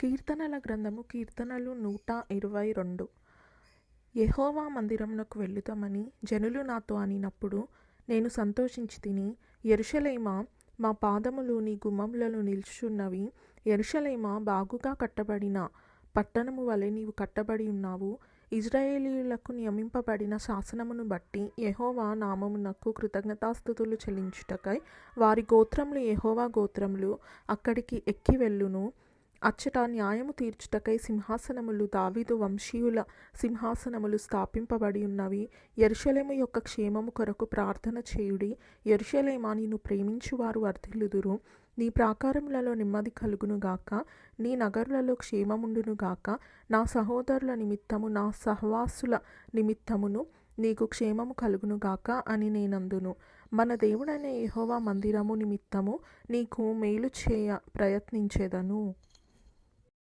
కీర్తనల గ్రంథము కీర్తనలు నూట ఇరవై రెండు. యహోవా మందిరమునకు వెళ్ళుతామని జనులు నాతో అనినప్పుడు నేను సంతోషించి తిని యెరూషలేమా మా పాదములు నీ గుమ్మములలో నిల్చున్నవి ఎరుషలేమ బాగుగా కట్టబడిన పట్టణము వలె నీవు కట్టబడి ఉన్నావు ఇజ్రాయేలీయులకు నియమింపబడిన శాసనమును బట్టి యహోవా నామమునకు కృతజ్ఞతాస్థుతులు చెల్లించుటకై వారి గోత్రములు యహోవా గోత్రములు అక్కడికి ఎక్కి వెళ్ళును. అచ్చట న్యాయము తీర్చుటకై సింహాసనములు దావీదు వంశీయుల సింహాసనములు స్థాపింపబడి ఉన్నవి. ఎరుషలేము యొక్క క్షేమము కొరకు ప్రార్థన చేయుడి. ఎరుషలేమా నిన్ను ప్రేమించువారు వర్ధిల్లుదురు. నీ ప్రాకారములలో నెమ్మది కలుగును గాక. నీ నగరులలో క్షేమముండును గాక. నా సహోదరుల నిమిత్తము నా సహవాసుల నిమిత్తమును నీకు క్షేమము కలుగును గాక అని నేనందును. మన దేవుడైన యహోవా మందిరము నిమిత్తము నీకు మేలు చేయ ప్రయత్నించేదను.